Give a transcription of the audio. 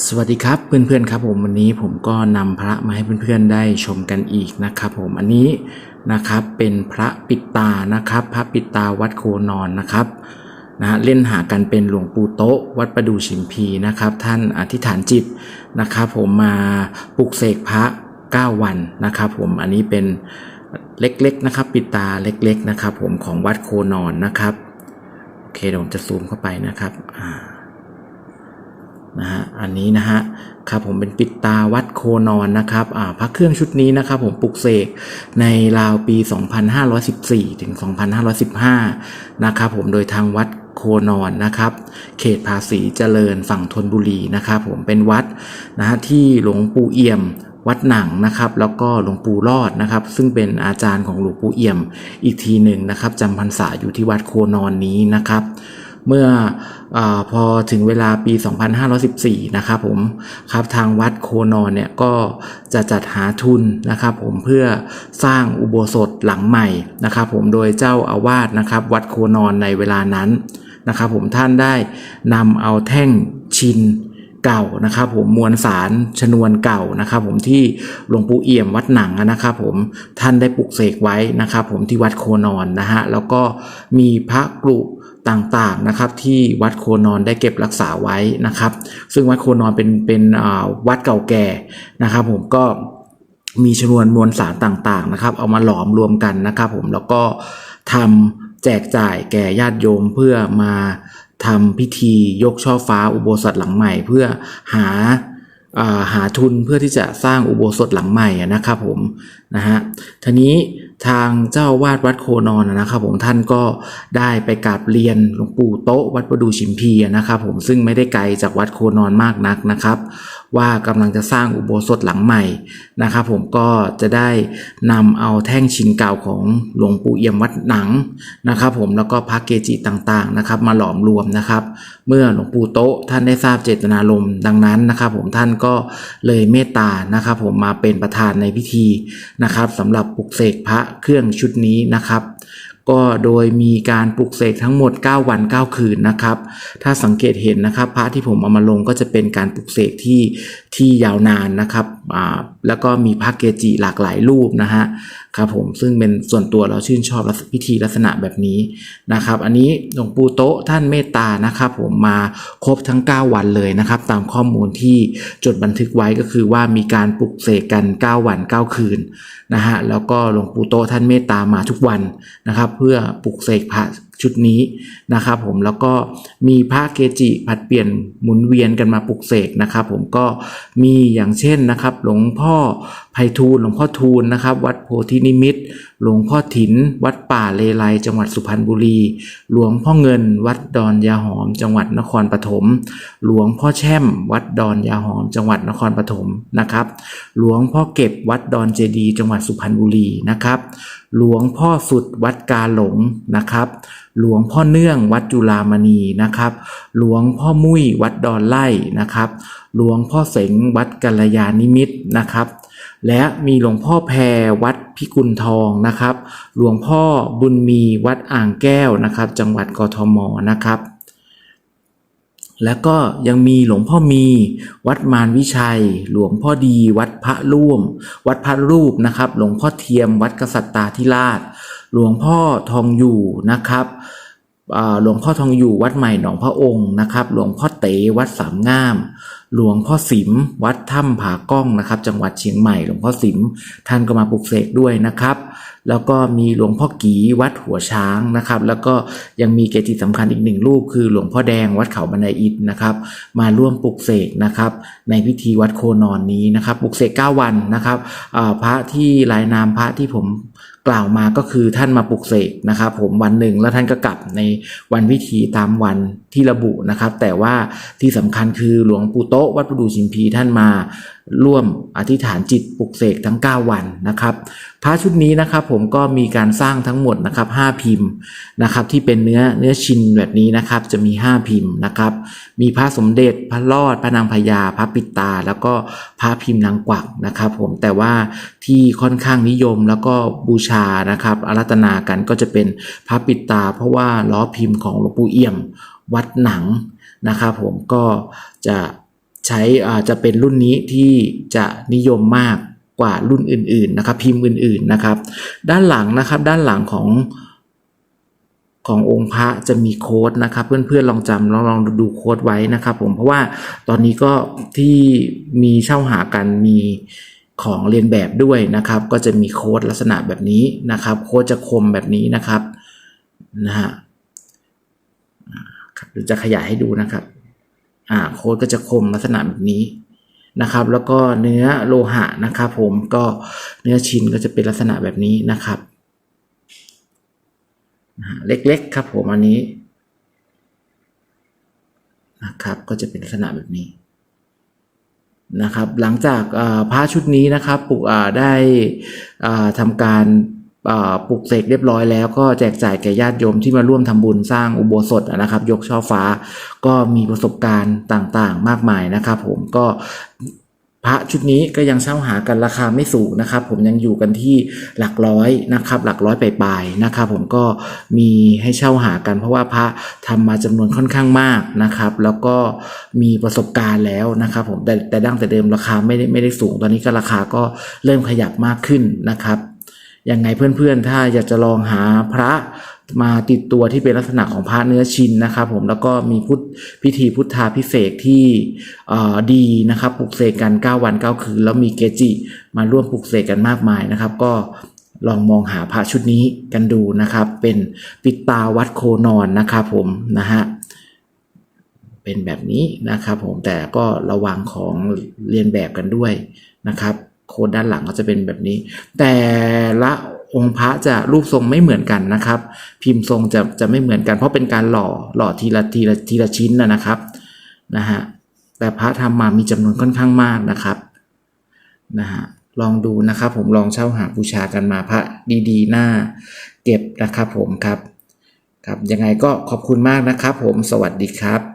สวัสดีครับเพื่อนๆครับผมวันนี้ผมก็นำพระมาให้เพื่อนๆได้ชมกันอีกนะครับ ผมอันนี้นะครับเป็นพระปิดตานะครับ พระปิดตาวัดโคนอนนะครับนะฮะเล่นหากันเป็นหลวงปู่โต๊ะ วัดประดูชิมพีนะครับ ท่านอธิษฐานจิตนะครับ ผมมาปลุกเสกพระ 9 วันนะครับ ผมอันนี้เป็นเล็กๆนะครับ ปิดตาเล็ก ๆนะครับ ผมของวัดโคนอนนะครับโอเคเดี๋ยวผมจะซูมเข้าไปนะครับอ่า นะฮะอันนี้นะฮะครับผมเป็นปิดตาวัดโคนอนนะครับอ่าพระเครื่องชุดนี้นะครับผมปลุกเสกในราวปี 2514 ถึง 2515 นะครับผมโดยทางวัดโคนอนนะครับ เขตภาษีเจริญฝั่งธนบุรีนะครับผมเป็นวัดนะฮะที่หลวงปู่เอี่ยมวัดหนังนะครับ แล้วก็หลวงปู่รอดนะครับ ซึ่งเป็นอาจารย์ของหลวงปู่เอี่ยมอีกทีหนึ่งนะครับจำพรรษาอยู่ที่วัดโคนอนนี้นะครับ เมื่ออพอถึงเวลาปี 2514 นะครับผมครับทางวัดโคนอนเนี่ยก็จะจัดหาทุนนะครับผมเพื่อสร้างอุโบสถหลังใหม่นะครับผมโดยเจ้าอาวาสนะครับวัดโคนอนในเวลานั้นนะครับผมท่านได้นำเอาแท่งชินเก่านะครับผมมวลสารชนวนเก่านะครับผมที่หลวงปู่เอี่ยมวัดหนังนะครับผมท่านได้ปลุกเสกไว้นะครับผมที่วัดโคนอนนะฮะแล้วก็มีพระกรุ ต่างๆนะครับที่วัดโคนอนได้เก็บรักษาไว้นะครับ ซึ่งวัดโคนอนเป็นเป็นวัดเก่าแก่นะครับผมก็มีชนวนมวลสารต่างๆนะครับ เอามาหลอมรวมกันนะครับ ผมแล้วก็ทำแจกจ่ายแก่ญาติโยมเพื่อมาทำพิธียกช่อฟ้าอุโบสถหลังใหม่ เพื่อหา หาทุนเพื่อที่จะสร้างอุโบสถหลังใหม่นะครับผมนะฮะทีนี้ทางเจ้าวาดวัดโคนอนนะครับผมท่านก็ได้ไปกราบเรียนหลวงปู่โต๊ะวัดประดูชิมพีนะครับผมซึ่งไม่ได้ไกลจากวัดโคนอนมากนักนะครับ ว่ากำลังจะสร้างอุโบสถหลังใหม่นะครับผมก็จะได้นำเอาแท่งชินเก่าของหลวงปู่เอี่ยมวัดหนังนะครับผมแล้วก็พระเกจิต่างๆนะครับมาหลอมรวมนะครับ เมื่อหลวงปู่โต๊ะท่านได้ทราบเจตนารมณ์ดังนั้นนะครับ ผมท่านก็เลยเมตตานะครับ ผมมาเป็นประธานในพิธีนะครับสำหรับปลุกเสกพระเครื่องชุดนี้นะครับ ก็โดยมีการปลุกเสกทั้งหมด 9 วัน 9 คืนนะครับ ถ้าสังเกตเห็นนะครับพระที่ผมเอามาลงก็จะเป็นการปลุกเสกที่ ที่ยาวนานนะครับแล้วก็มีพระเกจิหลากหลายรูปนะฮะครับผมซึ่งเป็นส่วนตัวเราชื่นชอบพิธีลักษณะแบบนี้นะครับ อันนี้หลวงปู่โต๊ะท่านเมตตานะครับ ผมมาครบทั้ง 9 วันเลยนะครับ ตามข้อมูลที่จดบันทึกไว้ก็คือว่ามีการปลุกเสกกัน 9 วัน 9 คืนนะฮะแล้วก็หลวงปู่โต๊ะท่านเมตตามาทุกวันนะครับ เพื่อปลุกเสกพระ ชุดนี้นะครับผมแล้วก็มีพระเกจิผัดเปลี่ยนหมุนเวียนกันมาปลุกเสกนะครับผมก็มีอย่างเช่นนะครับหลวงพ่อไพฑูรย์หลวงพ่อทูลนะครับ วัดโพธินิมิตหลวงพ่อถิน วัดป่าเลไลจังหวัดสุพรรณบุรี หลวงพ่อเงิน วัดดอนยาหอม จังหวัดนครปฐมหลวงพ่อแช่ม วัดดอนยาหอม จังหวัดนครปฐมนะครับ หลวงพ่อเก็บวัดดอนเจดี จังหวัดสุพรรณบุรีนะครับ หลวงพ่อสุดวัดกาหลงนะครับ หลวงพ่อเนื่องวัดจุฬามณีนะครับ หลวงพ่อมุ้ยวัดดอนไล่นะครับ หลวงพ่อเสงวัดกัลยาณิมิตนะครับ และมีหลวงพ่อแพรวัดพิกุลทองนะครับ หลวงพ่อบุญมีวัดอ่างแก้วนะครับ จังหวัดกทมนะครับ แล้วก็ยังมีหลวงพ่อมี วัดมารวิชัย หลวงพ่อดี วัดพระร่วม วัดพระรูปนะครับ หลวงพ่อเทียม วัดกษัตริย์ตาธิราช หลวงพ่อทองอยู่นะครับหลวงพ่อทองอยู่วัดใหม่หนองพระองค์นะครับ หลวงพ่อเต๋วัดสามงาม หลวงพ่อสิม วัดถ้ำผาก้องนะครับ จังหวัดเชียงใหม่ หลวงพ่อสิมท่านก็มาปลุกเสกด้วยนะครับ แล้วก็มีหลวงพ่อกีวัดหัวช้างนะครับ แล้วก็ยังมีเกจิสำคัญอีกหนึ่งรูป คือหลวงพ่อแดงวัดเขาบันไดอิฐนะครับ มาร่วมปลุกเสกนะครับ ในพิธีวัดโคนอนนี้นะครับปลุกเสก9วันนะครับพระที่รายนามพระที่ผม กล่าวมาก็คือท่านมาปลุกเสกนะครับผมวันหนึ่งแล้วท่านก็กลับในวันพิธีตามวันที่ระบุนะครับ แต่ว่าที่สำคัญคือหลวงปู่โตวัดประดูชิมพีท่านมาร่วมอธิษฐานจิตปลุกเสกทั้ง 9 วันนะครับพระชุดนี้นะครับผมก็มีการสร้างทั้งหมดนะครับ5พิมพ์นะครับที่เป็นเนื้อเนื้อชินแบบนี้นะครับ จะมี 5 พิมพ์นะครับ มีพระสมเด็จพระรอดพระนางพญาพระปิดตา แล้วก็พระพิมพ์นางกวักนะครับ ผมแต่ว่าที่ค่อนข้างนิยมแล้วก็บูชานะครับอารัตนากันก็จะเป็นพระปิดตา เพราะว่าล้อพิมพ์ของหลวงปู่เอี่ยมวัดหนังนะครับผมก็จะใช้อ่าจะเป็นรุ่นนี้ที่จะนิยมมากกว่ารุ่นอื่นๆนะครับ พิมพ์อื่นๆนะครับ ด้านหลังนะครับด้านหลังของขององค์พระจะมีโค้ดนะครับ เพื่อนๆลองจำลองลองดูโค้ดไว้นะครับ ผมเพราะว่าตอนนี้ก็ที่มีเช่าหากันมี ของเรียนแบบด้วยนะครับ ก็จะมีโค้ดลักษณะแบบนี้นะครับ โค้ดจะคมแบบนี้นะครับนะฮะอ่าครับเดี๋ยวจะขยายให้ดูนะครับอ่าโค้ดก็จะคมลักษณะแบบนี้นะครับ แล้วก็เนื้อโลหะนะครับ ผมก็เนื้อชิ้นก็จะเป็นลักษณะแบบนี้นะครับเล็กๆครับผมอันนี้นะครับ ก็จะเป็นลักษณะแบบนี้ นะครับหลังจากอ่าพระชุดนี้นะครับปลุกอ่ได้อ่าทำการปลุกเสกเรียบร้อยแล้วก็แจกจ่ายแก่ญาติโยมที่มาร่วมทำบุญสร้างอุโบสถนะครับ ยกช่อฟ้าก็มีประสบการณ์ต่างๆ มากมายนะครับ ผมก็ พระชุดนี้ก็ยังเช่าหากันราคาไม่สูงนะครับ ผมยังอยู่กันที่หลักร้อยนะครับ หลักร้อยปลายๆนะครับ ผมก็มีให้เช่าหากันเพราะว่าพระทำมาจำนวนค่อนข้างมากนะครับ แล้วก็มีประสบการณ์แล้วนะครับ ผมแต่แต่ดั้งแต่เดิมราคาไม่ได้ไม่ได้สูง ตอนนี้ก็ราคาก็เริ่มขยับมากขึ้นนะครับยังไงเพื่อนๆ ถ้าอยากจะลองหาพระมาติดตัวที่เป็นลักษณะของพระเนื้อชินนะครับ ผมแล้วก็มีพุทธพิธีพุทธาพิเศษที่ดีนะครับปลุกเสกกัน 9 วัน 9 คืน แล้วมีเกจิ มาร่วมปลุกเสกกันมากมายนะครับ ก็ลองมองหาพระชุดนี้กันดูนะครับ เป็นปิดตาวัดโคนอนนะครับผมนะฮะเป็นแบบนี้นะครับ ผมแต่ก็ระวังของเรียนแบบกันด้วยนะครับ โค้ดด้านหลังก็จะเป็นแบบนี้ แต่ละ องค์พระจะรูปทรงไม่เหมือนกันนะครับ พิมพ์ทรงจะจะไม่เหมือนกัน เพราะเป็นการหล่อหล่อทีละทีละทีละชิ้นนะครับนะฮะแต่พระทำมามีจำนวนค่อนข้างมากนะครับนะฮะลองดูนะครับผมลองเช่าหาบูชากันมาพระดีๆหน้าเก็บนะครับผมครับครับยังไงก็ขอบคุณมากนะครับผมสวัสดีครับ